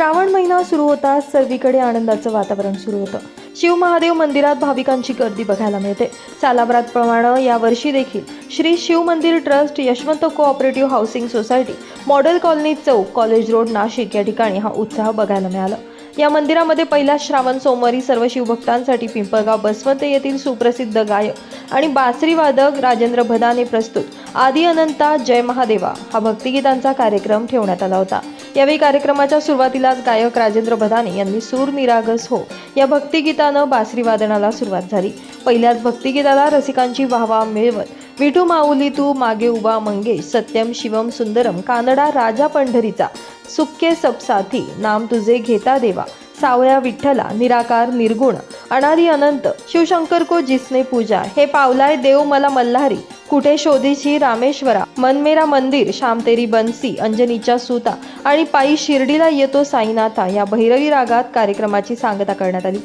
श्रावण महिना सुरू होताच सर्वीकडे आनंदाचं वातावरण सुरू होतं. शिव महादेव मंदिरात भाविकांची गर्दी बघायला मिळते. सालाबादप्रमाणे यावर्षी देखील श्री शिव मंदिर trust Yashwant cooperative housing society model colony चौक कॉलेज रोड नाशिक या ठिकाणी हा उत्साह बघायला मिळाला. या मंदिरामध्ये पहिला श्रावण सोमवारी सर्व शिवभक्तांसाठी पिंपळगाव बसवंत येथील सुप्रसिद्ध गायक आणि बासरी वादक राजेंद्र भदाने प्रस्तुत आदी अनंता जय महादेवा हा भक्तिगीतांचा कार्यक्रम ठेवण्यात आला होता. यावेळी कार्यक्रमाच्या सुरुवातीलाच गायक राजेंद्र भदाने यांनी सूर निरागस हो या भक्तिगीतानं बासरी वादनाला सुरुवात झाली. पहिल्याच भक्तिगीताला रसिकांची वाहवा मिळवत विठू माऊली तू मागे उभा मंगेश सत्यम शिवम सुंदरम कानडा राजा पंढरीचा सुक्के सपसाथी नाम तुझे घेता देवा. सावळ्या विठ्ठला निराकार निर्गुण. अनादी अनंत शिवशंकर को जिसने पूजा. हे पावलाय देव मला मल्हारी. कुठे शोधीची रामेश्वरा? मनमेरा मंदिर श्यामतेरी बनसी अंजनीच्या सुता. आणि पायी शिर्डीला येतो साईनाथा. या भैरवी रागात कार्यक्रमाची सांगता करण्यात आली.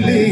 really?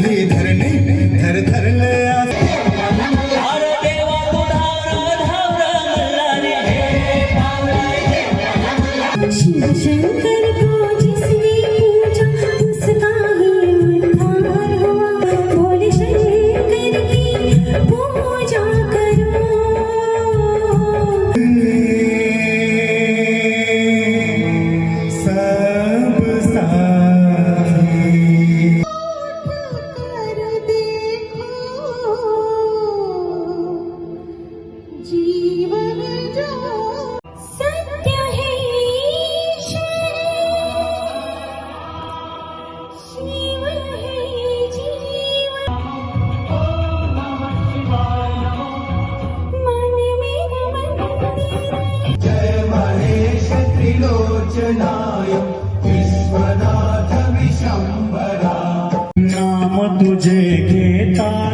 त्रिलोचनाय विश्वनाथ विशंभरा. नाम तुझे घेता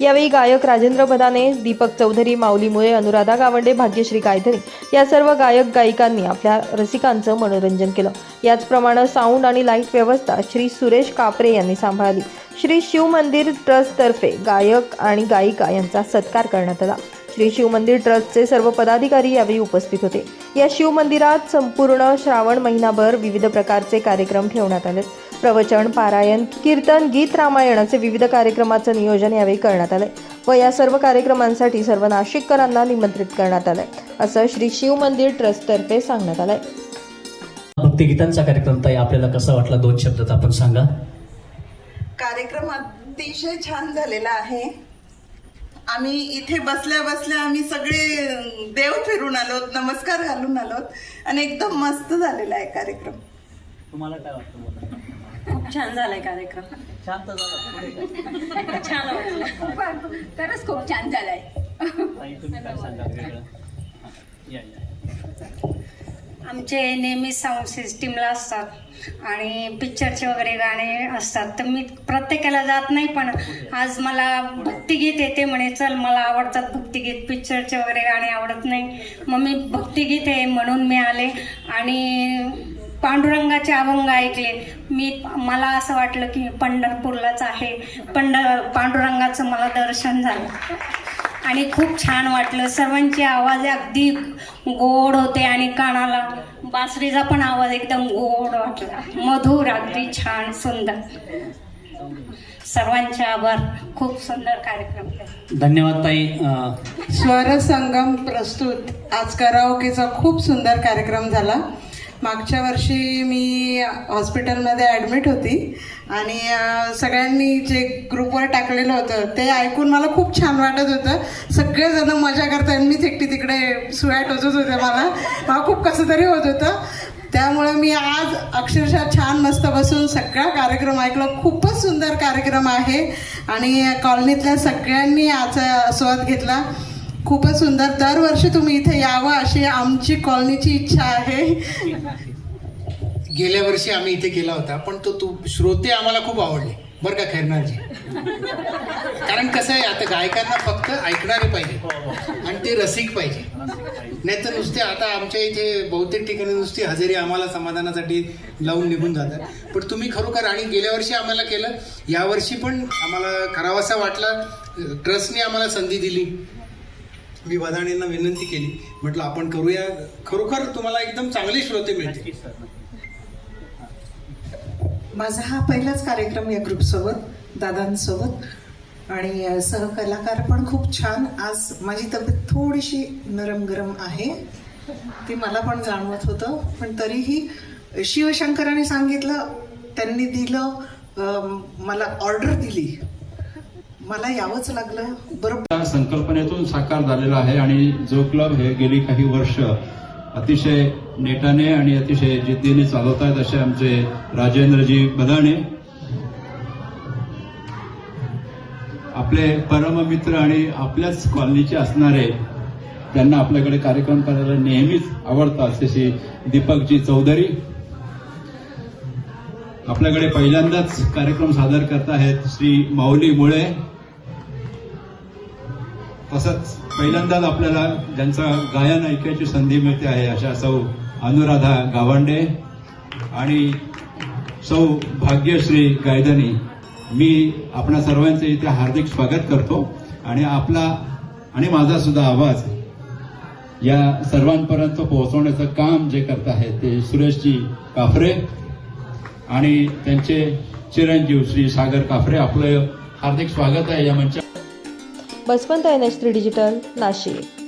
यावेळी गायक राजेंद्र भदाने दीपक चौधरी माऊली मुळे अनुराधा गावंडे भाग्यश्री गायधनी या सर्व गायक गायिकांनी आपल्या रसिकांचं मनोरंजन केलं. याचप्रमाणे साऊंड आणि लाइट व्यवस्था श्री सुरेश कापरे यांनी सांभाळली. श्री शिव मंदिर ट्रस्टतर्फे गायक आणि गायिका यांचा सत्कार करण्यात आला. श्री शिव मंदिर ट्रस्टचे सर्व पदाधिकारी यावेळी उपस्थित होते. या शिव मंदिरात संपूर्ण श्रावण महिनाभर विविध प्रकारचे कार्यक्रम ठेवण्यात आले प्रवचन पारायण कीर्तन गीत रामायण असे विविध कार्यक्रमाचं नियोजन यावेळी करण्यात आलंय व या सर्व कार्यक्रमांसाठी सर्व नाशिककरांना निमंत्रित करण्यात आलंय असं श्री शिव मंदिर ट्रस्टतर्फे सांगण्यात आलंय. भक्तिगीतांचा कार्यक्रम ताई आपल्याला कसा वाटला? दोन शब्दात आपण सांगा. कार्यक्रम अतिशय छान झालेला आहे. आम्ही इथे बसल्या बसल्या आम्ही सगळे देव फिरून आलोत नमस्कार घालून आलोत आणि एकदम मस्त झालेला आहे कार्यक्रम. तुम्हाला काय वाटतं खूप छान झालाय कार्यक्रम. शांत झाला. छान वाटलं. खरंच खूप छान झालाय. ताई तुम्ही काय सांगाल वेगळं? या या. आमचे नेहमी साऊंड सिस्टीमला असतात आणि पिक्चरचे वगैरे गाणे असतात. तर मी प्रत्येकाला जात नाही पण आज मला भक्तिगीत येते म्हणे. चल मला आवडतात भक्तिगीत पिक्चरचे वगैरे गाणे आवडत नाही. मग मी भक्तिगीत आहे म्हणून मी आले. आणि पांडुरंगाचे अभंग ऐकले. मी मला असं वाटलं की पंढरपूरलाच आहे. पंढ पांडुरंगाचं मला दर्शन झालं. आणि खूप छान वाटलं. सर्वांचे आवाज अगदी गोड होते आणि कानाला बासरीचा पण आवाज एकदम गोड वाटला. मधुर अगदी छान सुंदर. सर्वांचे आभार. खूप सुंदर कार्यक्रम धन्यवाद ताई. स्वर संगम प्रस्तुत. आज कराओकेचा खूप सुंदर कार्यक्रम झाला. मागच्या वर्षी मी हॉस्पिटलमध्ये ॲडमिट होती आणि सगळ्यांनी जे ग्रुपवर टाकलेलं होतं ते ऐकून मला खूप छान वाटत होतं. सगळेजण मजा करताय मीच एकटी तिकडे सुया टोचत होते मला. मला खूप कसं तरी होत होतं. त्यामुळे मी आज अक्षरशः छान मस्त बसून सगळा कार्यक्रम ऐकला. खूपच सुंदर कार्यक्रम आहे. आणि कॉलनीतल्या सगळ्यांनी आज आस्वाद घेतला. खूपच सुंदर. दरवर्षी तुम्ही इथे यावं अशी आमची कॉलनीची इच्छा आहे. गेल्या वर्षी आम्ही इथे केला होता पण तो तू श्रोते आम्हाला खूप आवडले. बरं का खैरनारजी कारण कसं आहे आता गायकांना फक्त ऐकणारे पाहिजे आणि ते रसिक पाहिजे. नाही तर नुसते आता आमच्या इथे बहुतेक ठिकाणी नुसती हजेरी आम्हाला समाधानासाठी लावून निघून जातात. पण तुम्ही खरोखर आणि गेल्या वर्षी आम्हाला केलं यावर्षी पण आम्हाला करावासा वाटला. ट्रस्टने आम्हाला संधी दिली. मी वधाणींना विनंती केली. म्हटलं आपण करूया. खरोखर तुम्हाला एकदम चांगले श्रोते मिळतील. माझा हा पहिलाच कार्यक्रम या ग्रुपसोबत दादांसोबत. आणि सहकलाकार पण खूप छान. आज माझी तब्येत थोडीशी नरम गरम आहे. ते मला पण जाणवत होतं. पण तरीही शिवशंकराने सांगितलं त्यांनी दिलं मला ऑर्डर दिली. मला यावंच लागलं. बरोबर. संकल्पनेतून साकार झालेला आहे आणि जो क्लब हे गेली काही वर्ष अतिशय नेटाने आणि अतिशय जिद्दीने चालवत आहेत असे आमचे राजेंद्रजी बदाणे. आपले परममित्र आणि आपल्याच कॉलनीचे असणारे त्यांना आपल्याकडे कार्यक्रम करायला नेहमीच आवडतात तशी दीपकजी चौधरी. आपल्याकडे पहिल्यांदाच कार्यक्रम सादर करत आहेत श्री माऊली मुळे. तसंच पहिल्यांदाच आपल्याला ज्यांचा गायन ऐकायची संधी मिळते आहे अशा सौ अनुराधा गावंडे आणि सौ भाग्यश्री गायदनी मी आपणा सर्वांचे इथे हार्दिक स्वागत करतो आणि आपला आणि माझा सुद्धा आवाज या सर्वांपर्यंत पोहोचवण्याचं काम जे करत आहे ते सुरेशजी काफरे आणि त्यांचे चिरंजीव श्री सागर काफरे आपलं हार्दिक स्वागत आहे या मंचा Baswant N H three digital Nashik.